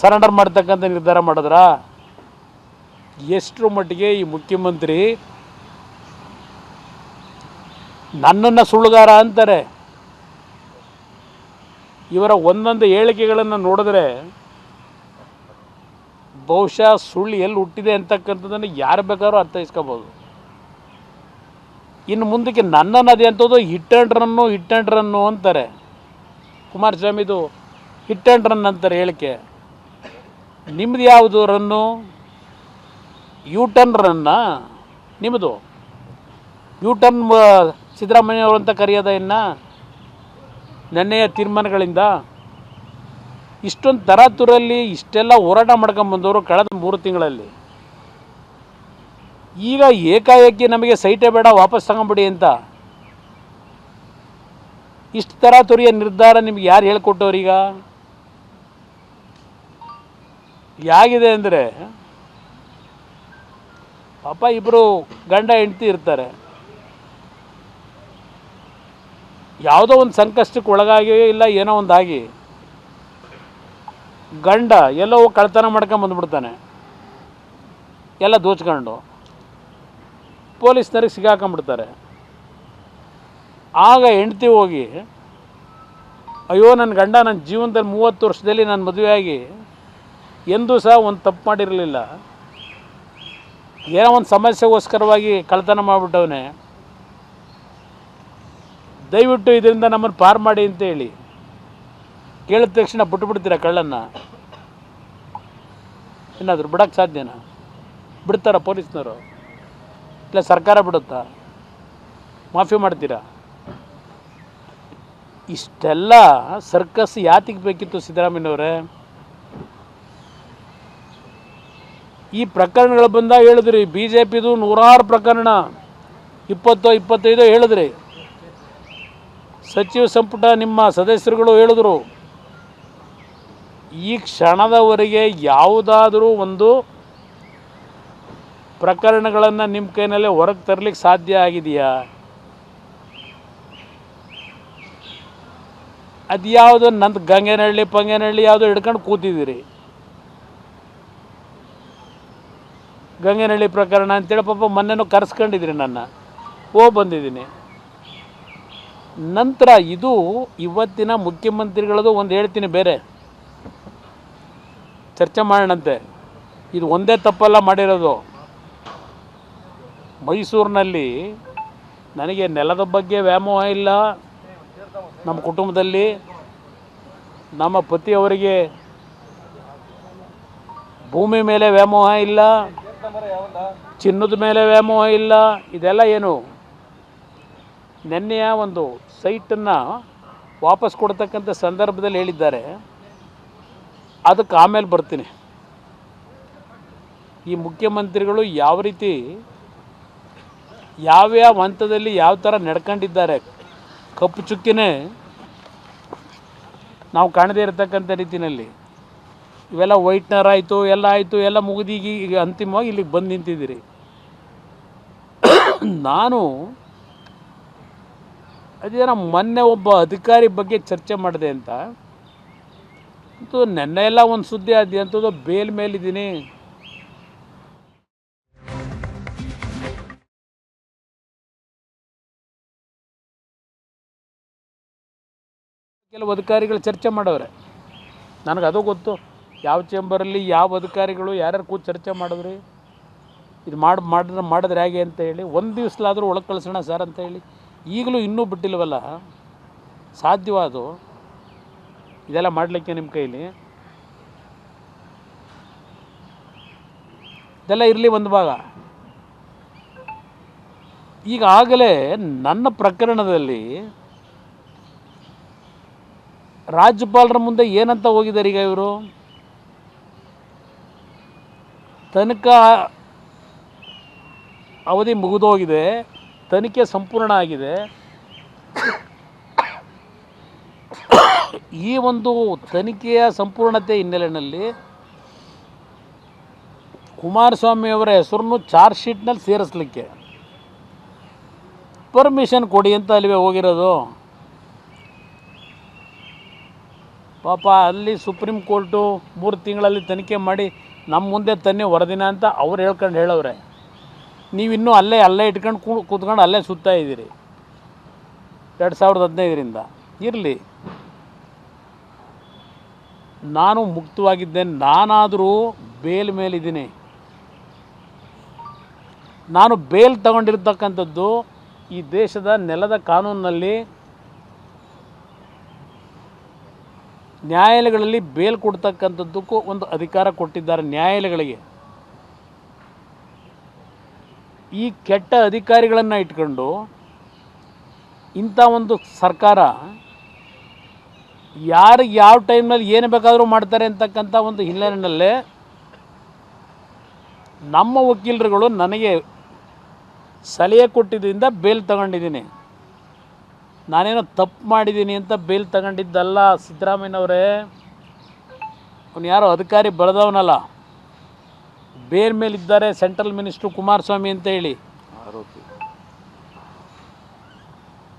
Surrender ಮಾಡ್ತಕ್ಕಂಥ ನಿರ್ಧಾರ ಮಾಡಿದ್ರ? ಎಷ್ಟರ ಮಟ್ಟಿಗೆ ಈ ಮುಖ್ಯಮಂತ್ರಿ ನನ್ನನ್ನು ಸುಳ್ಳುಗಾರ ಅಂತಾರೆ. ಇವರ ಒಂದೊಂದು ಹೇಳಿಕೆಗಳನ್ನು ನೋಡಿದ್ರೆ ಬಹುಶಃ ಸುಳ್ಳು ಎಲ್ಲಿ ಹುಟ್ಟಿದೆ ಅಂತಕ್ಕಂಥದ್ದನ್ನು ಯಾರು ಬೇಕಾದ್ರೂ ಅರ್ಥೈಸ್ಕೋಬೋದು. ಇನ್ನು ಮುಂದಕ್ಕೆ ನನ್ನನ್ನು ಅದೇ ಅಂಥದ್ದು hit and run hit and run ಅಂತಾರೆ. ಕುಮಾರಸ್ವಾಮಿದು ಹಿಟ್ ಆ್ಯಂಡ್ ರನ್ ಅಂತಾರೆ ಹೇಳಿಕೆ. ನಿಮ್ಮದು ಯಾವುದು ರನ್ನು ಯು ಟರ್ನ್ ರನ್ನ ನಿಮ್ಮದು ಯು ಟರ್ನ್ ಸಿದ್ದರಾಮಯ್ಯ ಅವರು ಅಂತ ಕರೆಯೋದ ಇನ್ನ? ನೆನ್ನೆಯ ತೀರ್ಮಾನಗಳಿಂದ? ಇಷ್ಟೊಂದು ತರಾತುರಲ್ಲಿ ಇಷ್ಟೆಲ್ಲ ಹೋರಾಟ ಮಾಡ್ಕೊಂಬಂದವರು ಕಳೆದ ಮೂರು ತಿಂಗಳಲ್ಲಿ. ಈಗ ಏಕಾಏಕಿ ನಮಗೆ ಸೈಟೇ ಬೇಡ, ವಾಪಸ್ ತಗೊಂಬಿಡಿ ಅಂತ. ಇಷ್ಟು ತರಾತುರಿಯ ನಿರ್ಧಾರ ನಿಮ್ಗೆ ಯಾರು ಹೇಳ್ಕೊಟ್ಟವ್ರೀಗ? ಯಾಗಿದೆ ಅಂದರೆ, ಪಾಪ ಇಬ್ಬರು ಗಂಡ ಹೆಂಡತಿ ಇರ್ತಾರೆ. ಯಾವುದೋ ಒಂದು ಸಂಕಷ್ಟಕ್ಕೆ ಒಳಗಾಗಿ ಇಲ್ಲ, ಏನೋ ಒಂದಾಗಿ ಗಂಡ ಎಲ್ಲೋ ಕಳ್ತನ ಮಾಡ್ಕೊಂಡು ಬಂದ್ಬಿಡ್ತಾನೆ. ಎಲ್ಲ ದೋಚ್ಕೊಂಡು ಪೊಲೀಸ್ನರಿಗೆ ಸಿಗಾಕೊಂಬಿಡ್ತಾರೆ ಆಗ ಹೆಂಡ್ತಿ ಹೋಗಿ, ಅಯ್ಯೋ ನನ್ನ ಗಂಡ ನನ್ನ ಜೀವನದಲ್ಲಿ ಮೂವತ್ತು ವರ್ಷದಲ್ಲಿ ನಾನು ಮದುವೆಯಾಗಿ ಎಂದೂ ಸಹ ಒಂದು ತಪ್ಪು ಮಾಡಿರಲಿಲ್ಲ. ಏನೋ ಒಂದು ಸಮಸ್ಯೆಗೋಸ್ಕರವಾಗಿ ಕಳ್ತನ ಮಾಡಿಬಿಟ್ಟವನೇ. ದಯವಿಟ್ಟು ಇದರಿಂದ ನಮ್ಮನ್ನು ಪಾರು ಮಾಡಿ ಅಂತ ಹೇಳಿ. ಕೇಳಿದ ತಕ್ಷಣ ಬಿಟ್ಬಿಡ್ತೀರ ಕಳ್ಳನ್ನು? ಏನಾದರೂ ಬಿಡೋಕ್ಕೆ ಸಾಧ್ಯನಾ? ಬಿಡ್ತಾರ ಪೊಲೀಸ್ನವರು? ಇಲ್ಲ ಸರ್ಕಾರ ಬಿಡುತ್ತಾ? ಮಾಫಿ ಮಾಡ್ತೀರಾ? ಇಷ್ಟೆಲ್ಲ ಸರ್ಕಸ್ ಯಾತಿಗೆ ಬೇಕಿತ್ತು ಸಿದ್ದರಾಮಯ್ಯನವರೇ? ಈ ಪ್ರಕರಣಗಳು ಬಂದಾಗ ಹೇಳಿದ್ರಿ ಬಿ ಜೆ ಪಿದು ನೂರಾರು ಪ್ರಕರಣ, ಇಪ್ಪತ್ತೋ, ಇಪ್ಪತ್ತೈದೋ ಹೇಳಿದ್ರಿ. ಸಚಿವ ಸಂಪುಟ ನಿಮ್ಮ ಸದಸ್ಯರುಗಳು ಹೇಳಿದ್ರು. ಈ ಕ್ಷಣದವರೆಗೆ ಯಾವುದಾದರೂ ಒಂದು ಪ್ರಕರಣಗಳನ್ನು ನಿಮ್ಮ ಕೈನಲ್ಲೇ ಹೊರಗೆ ತರಲಿಕ್ಕೆ ಸಾಧ್ಯ ಆಗಿದೆಯಾ? ಅದು ಯಾವುದು ನಂದು ಗಂಗೆನಹಳ್ಳಿ, ಪಂಗೇನಹಳ್ಳಿ ಯಾವುದೋ ಹಿಡ್ಕೊಂಡು ಕೂತಿದ್ದೀರಿ. ಗಂಗೆನಹಳ್ಳಿ ಪ್ರಕರಣ ಅಂತೇಳಿ ಪಾಪ ಮೊನ್ನೆನೂ ಕರೆಸ್ಕೊಂಡಿದ್ರಿ ನನ್ನ. ಓ ಬಂದಿದ್ದೀನಿ. ನಂತರ ಇದು ಇವತ್ತಿನ ಮುಖ್ಯಮಂತ್ರಿಗಳದು ಒಂದು ಹೇಳ್ತೀನಿ ಬೇರೆ. ಚರ್ಚೆ ಮಾಡೋಣಂತೆ. ಇದು ಒಂದೇ ತಪ್ಪಲ್ಲ ಮಾಡಿರೋದು. ಮೈಸೂರಿನಲ್ಲಿ ನನಗೆ ನೆಲದ ಬಗ್ಗೆ ವ್ಯಾಮೋಹ ಇಲ್ಲ. ನಮ್ಮ ಕುಟುಂಬದಲ್ಲಿ ನಮ್ಮ ಪತಿಯವರಿಗೆ ಭೂಮಿ ಮೇಲೆ ವ್ಯಾಮೋಹ ಇಲ್ಲ. ಚಿನ್ನದ ಮೇಲೆ ವ್ಯಾಮೋಹ ಇಲ್ಲ, ಇದೆಲ್ಲ ಏನು? ನೆನ್ನೆಯ ಒಂದು ಸೈಟನ್ನು ವಾಪಸ್ ಕೊಡ್ತಕ್ಕಂಥ ಸಂದರ್ಭದಲ್ಲಿ ಹೇಳಿದ್ದಾರೆ. ಅದಕ್ಕೆ ಆಮೇಲೆ ಬರ್ತೀನಿ. ಈ ಮುಖ್ಯಮಂತ್ರಿಗಳು ಯಾವ ರೀತಿ ಯಾವ್ಯಾವ ಹಂತದಲ್ಲಿ ಯಾವ ಥರ ನಡ್ಕೊಂಡಿದ್ದಾರೆ, ಕಪ್ಪು ಚುಕ್ಕಿನೇ ನಾವು ಕಾಣದೇ ಇರತಕ್ಕಂಥ ರೀತಿಯಲ್ಲಿ ಇವೆಲ್ಲ ವೈಟ್ನರ್ ಆಯಿತು, ಎಲ್ಲ ಆಯಿತು, ಎಲ್ಲ ಮುಗಿದೀಗಿ ಈಗ ಅಂತಿಮವಾಗಿ ಇಲ್ಲಿಗೆ ಬಂದು ನಿಂತಿದ್ದೀರಿ. ನಾನು ಅದೇನ ಮೊನ್ನೆ ಒಬ್ಬ ಅಧಿಕಾರಿ ಬಗ್ಗೆ ಚರ್ಚೆ ಮಾಡಿದೆ ಅಂತ. ಅಂತೂ ನೆನ್ನೆ ಎಲ್ಲ ಒಂದು ಸುದ್ದಿ ಆದಿ ಅಂತದ್ದು ಬೇಲ್ ಮೇಲಿದ್ದೀನಿ. ಕೆಲವು ಅಧಿಕಾರಿಗಳು ಚರ್ಚೆ ಮಾಡವ್ರೆ ನನಗೆ ಅದು ಗೊತ್ತು. ಯಾವ ಚೇಂಬರಲ್ಲಿ ಯಾವ ಅಧಿಕಾರಿಗಳು ಯಾರ್ಯಾರು ಕೂತು ಚರ್ಚೆ ಮಾಡಿದ್ರಿ? ಇದು ಮಾಡಿ, ಮಾಡಿದ್ರೆ ಮಾಡಿದ್ರೆ ಹೇಗೆ ಅಂತ ಹೇಳಿ, ಒಂದು ದಿವ್ಸಲಾದರೂ ಒಳಗೆ ಕಳಿಸೋಣ ಸರ್ ಅಂತ ಹೇಳಿ, ಈಗಲೂ ಇನ್ನೂ ಬಿಟ್ಟಿಲ್ವಲ್ಲ? ಸಾಧ್ಯವಾದು ಇದೆಲ್ಲ ಮಾಡಲಿಕ್ಕೆ ನಿಮ್ಮ ಕೈಲಿ? ಇದೆಲ್ಲ ಇರಲಿ ಒಂದು ಭಾಗ. ಈಗಾಗಲೇ ನನ್ನ ಪ್ರಕರಣದಲ್ಲಿ ರಾಜ್ಯಪಾಲರ ಮುಂದೆ ಏನಂತ ಹೋಗಿದ್ದಾರೆ ಈಗ ಇವರು? ತನಕ ಅವಧಿ ಮುಗಿದೋಗಿದೆ, ತನಿಖೆ ಸಂಪೂರ್ಣ ಆಗಿದೆ. ಈ ಒಂದು ತನಿಖೆಯ ಸಂಪೂರ್ಣತೆ ಹಿನ್ನೆಲೆಯಲ್ಲಿ ಕುಮಾರಸ್ವಾಮಿಯವರ ಹೆಸರನ್ನು ಚಾರ್ಜ್ ಶೀಟ್ನಲ್ಲಿ ಸೇರಿಸ್ಲಿಕ್ಕೆ ಪರ್ಮಿಷನ್ ಕೊಡಿ ಅಂತ ಅಲ್ಲಿಗೆ ಹೋಗಿರೋದು. ಪಾಪ ಅಲ್ಲಿ ಸುಪ್ರೀಂ ಕೋರ್ಟು ಮೂರು ತಿಂಗಳಲ್ಲಿ ತನಿಖೆ ಮಾಡಿ ನಮ್ಮ ಮುಂದೆ ತನ್ನಿ ಹೊರದಿನ ಅಂತ ಅವ್ರು ಹೇಳ್ಕೊಂಡು ಹೇಳವ್ರೆ. ನೀವಿನ್ನೂ ಅಲ್ಲೇ ಅಲ್ಲೇ ಇಟ್ಕೊಂಡು ಕೂತ್ಕೊಂಡು ಅಲ್ಲೇ ಸುತ್ತಾ ಇದ್ದೀರಿ. ಎರಡು ಸಾವಿರದ ಹದಿನೈದರಿಂದ. ಇರಲಿ. ನಾನು ಮುಕ್ತವಾಗಿದ್ದೇನೆ ನಾನಾದರೂ ಬೇಲ್ ಮೇಲಿದ್ದೀನಿ. ನಾನು ಬೇಲ್ ತಗೊಂಡಿರ್ತಕ್ಕಂಥದ್ದು ಈ ದೇಶದ ನೆಲದ ಕಾನೂನಿನಲ್ಲಿ ನ್ಯಾಯಾಲಯಗಳಲ್ಲಿ ಬೇಲ್ ಕೊಡ್ತಕ್ಕಂಥದ್ದಕ್ಕೂ ಒಂದು ಅಧಿಕಾರ ಕೊಟ್ಟಿದ್ದಾರೆ ನ್ಯಾಯಾಲಯಗಳಿಗೆ. ಈ ಕೆಟ್ಟ ಅಧಿಕಾರಿಗಳನ್ನು ಇಟ್ಕೊಂಡು ಇಂಥ ಒಂದು ಸರ್ಕಾರ ಯಾರಿಗೆ ಯಾವ ಟೈಮ್ನಲ್ಲಿ ಏನು ಬೇಕಾದರೂ ಮಾಡ್ತಾರೆ ಅಂತಕ್ಕಂಥ ಒಂದು ಹಿನ್ನೆಲೆಯಲ್ಲೇ ನಮ್ಮ ವಕೀಲರುಗಳು ನನಗೆ ಸಲಹೆ ಕೊಟ್ಟಿದ್ದರಿಂದ ಬೇಲ್ ತಗೊಂಡಿದ್ದೀನಿ. ನಾನೇನೋ ತಪ್ಪು ಮಾಡಿದ್ದೀನಿ ಅಂತ ಬೇಲ್ ತಗೊಂಡಿದ್ದಲ್ಲ ಸಿದ್ದರಾಮಯ್ಯನವರೇ. ಅವನು ಯಾರೋ ಅಧಿಕಾರಿ ಬರೆದವನಲ್ಲ ಬೇರ್ ಮೇಲಿದ್ದಾರೆ ಸೆಂಟ್ರಲ್ ಮಿನಿಸ್ಟ್ರು ಕುಮಾರಸ್ವಾಮಿ ಅಂತ ಹೇಳಿ.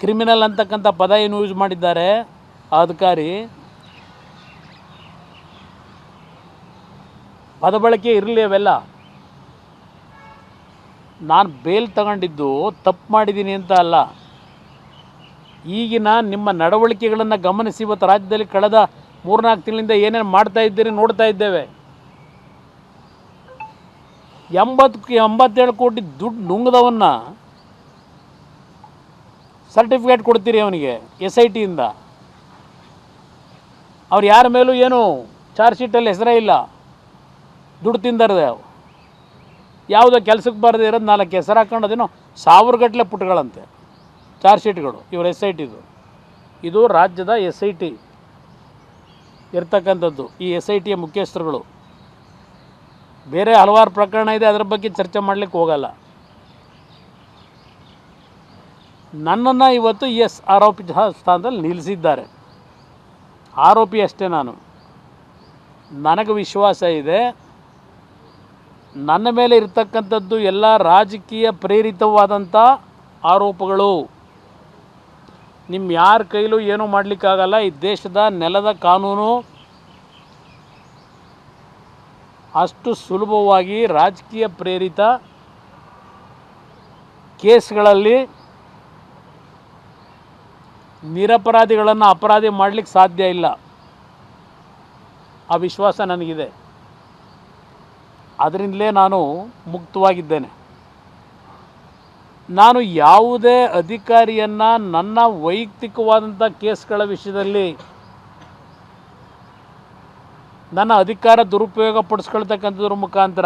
ಕ್ರಿಮಿನಲ್ ಅಂತಕ್ಕಂಥ ಪದ ಏನು ಯೂಸ್ ಮಾಡಿದ್ದಾರೆ? ಆ ಅಧಿಕಾರಿ. ಪದ ಬಳಕೆ ಇರಲಿ ಅವೆಲ್ಲ. ನಾನು ಬೇಲ್ ತಗೊಂಡಿದ್ದು ತಪ್ಪು ಮಾಡಿದ್ದೀನಿ ಅಂತ ಅಲ್ಲ. ಈಗಿನ ನಿಮ್ಮ ನಡವಳಿಕೆಗಳನ್ನು ಗಮನಿಸಿ ಇವತ್ತು ರಾಜ್ಯದಲ್ಲಿ ಕಳೆದ ಮೂರ್ನಾಲ್ಕು ತಿಂಗಳಿಂದ ಏನೇನು ಮಾಡ್ತಾ ಇದ್ದೀರಿ ನೋಡ್ತಾ ಇದ್ದೇವೆ. ಎಂಬತ್ತು ಎಂಬತ್ತೇಳು ಕೋಟಿ ದುಡ್ಡು ನುಂಗದವನ್ನ ಸರ್ಟಿಫಿಕೇಟ್ ಕೊಡ್ತೀರಿ ಅವನಿಗೆ, ಎಸ್ ಐ ಟಿಯಿಂದ ಅವ್ರು ಯಾರ ಮೇಲೂ ಏನು ಚಾರ್ಜ್ ಶೀಟಲ್ಲಿ ಹೆಸರೇ ಇಲ್ಲ. ದುಡ್ಡು ತಿಂದರದೆ ಯಾವುದೋ ಕೆಲಸಕ್ಕೆ ಬರದೇ ಇರೋದು ನಾಲ್ಕು ಹೆಸರು ಹಾಕೊಂಡು ಅದೇನೋ ಸಾವಿರ ಗಟ್ಟಲೆ ಪುಟಗಳಂತೆ. ಚಾರ್ಜ್ ಶೀಟ್ಗಳು, ಇವರ ಎಸ್ ಐ ಟಿದು. ಇದು ರಾಜ್ಯದ ಎಸ್ ಐ ಟಿ ಇರ್ತಕ್ಕಂಥದ್ದು, ಈ ಎಸ್ ಐ ಟಿಯ ಮುಖ್ಯಸ್ಥರುಗಳು. ಬೇರೆ ಹಲವಾರು ಪ್ರಕರಣ ಇದೆ, ಅದರ ಬಗ್ಗೆ ಚರ್ಚೆ ಮಾಡಲಿಕ್ಕೆ ಹೋಗಲ್ಲ. ನನ್ನನ್ನು ಇವತ್ತು ಎಸ್ ಆರೋಪಿ ಸ್ಥಾನದಲ್ಲಿ ನಿಲ್ಲಿಸಿದ್ದಾರೆ. ಆರೋಪಿ ಅಷ್ಟೇ ನಾನು. ನನಗೆ ವಿಶ್ವಾಸ ಇದೆ, ನನ್ನ ಮೇಲೆ ಇರ್ತಕ್ಕಂಥದ್ದು ಎಲ್ಲ ರಾಜಕೀಯ ಪ್ರೇರಿತವಾದಂಥ ಆರೋಪಗಳು. ನಿಮ್ಮ ಯಾರ ಕೈಲೂ ಏನೂ ಮಾಡಲಿಕ್ಕಾಗಲ್ಲ, ಈ ದೇಶದ ನೆಲದ ಕಾನೂನು ಅಷ್ಟು ಸುಲಭವಾಗಿ ರಾಜಕೀಯ ಪ್ರೇರಿತ ಕೇಸ್ಗಳಲ್ಲಿ ನಿರಪರಾಧಿಗಳನ್ನು ಅಪರಾಧಿ ಮಾಡಲಿಕ್ಕೆ ಸಾಧ್ಯ ಇಲ್ಲ. ಆ ವಿಶ್ವಾಸ ನನಗಿದೆ. ಅದರಿಂದಲೇ ನಾನು ಮುಕ್ತವಾಗಿದ್ದೇನೆ. ನಾನು ಯಾವುದೇ ಅಧಿಕಾರಿಯನ್ನು ನನ್ನ ವೈಯಕ್ತಿಕವಾದಂಥ ಕೇಸ್ಗಳ ವಿಷಯದಲ್ಲಿ ನನ್ನ ಅಧಿಕಾರ ದುರುಪಯೋಗ ಪಡಿಸ್ಕೊಳ್ತಕ್ಕಂಥದ್ರ ಮುಖಾಂತರ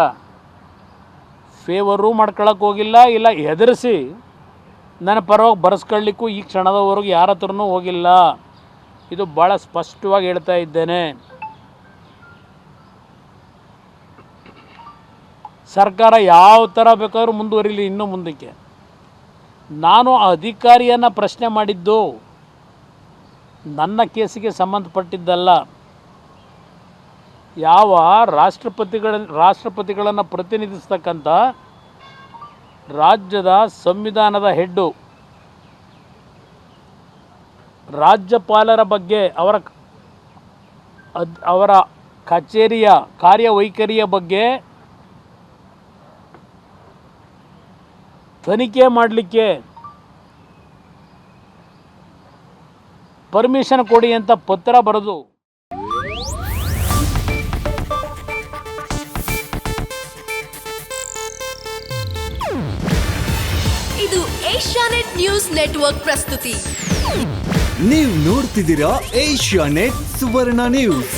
ಫೇವರು ಮಾಡ್ಕೊಳಕ್ಕೆ ಹೋಗಿಲ್ಲ, ಇಲ್ಲ ಹೆದರಿಸಿ ನನ್ನ ಪರವಾಗಿ ಬರೆಸ್ಕೊಳ್ಳಿಕ್ಕೂ ಈ ಕ್ಷಣದವರೆಗೂ ಯಾರ ಹತ್ರನೂ ಹೋಗಿಲ್ಲ. ಇದು ಭಾಳ ಸ್ಪಷ್ಟವಾಗಿ ಹೇಳ್ತಾ ಇದ್ದೇನೆ. ಸರ್ಕಾರ ಯಾವ ಥರ ಬೇಕಾದ್ರೂ ಮುಂದುವರಿಲಿ ಇನ್ನೂ ಮುಂದಕ್ಕೆ. ನಾನು ಆ ಅಧಿಕಾರಿಯನ್ನು ಪ್ರಶ್ನೆ ಮಾಡಿದ್ದು ನನ್ನ ಕೇಸಿಗೆ ಸಂಬಂಧಪಟ್ಟಿದ್ದಲ್ಲ. ಯಾವ ರಾಷ್ಟ್ರಪತಿಗಳ, ರಾಷ್ಟ್ರಪತಿಗಳನ್ನು ಪ್ರತಿನಿಧಿಸ್ತಕ್ಕಂಥ ರಾಜ್ಯದ ಸಂವಿಧಾನದ ಹೆಡ್ಡು. ರಾಜ್ಯಪಾಲರ ಬಗ್ಗೆ ಅವರ ಅವರ ಕಚೇರಿಯ ಕಾರ್ಯವೈಖರಿಯ ಬಗ್ಗೆ ತನಿಖೆ ಮಾಡಲಿಕ್ಕೆ ಪರ್ಮಿಷನ್ ಕೊಡಿ ಅಂತ ಪತ್ರ ಬರೆದು. ಇದು ಏಷ್ಯಾನೆಟ್ ನ್ಯೂಸ್ ನೆಟ್ವರ್ಕ್ ಪ್ರಸ್ತುತಿ. ನೀವು ನೋಡ್ತಿದ್ದೀರಾ ಏಷ್ಯಾ ನೆಟ್ ಸುವರ್ಣ ನ್ಯೂಸ್.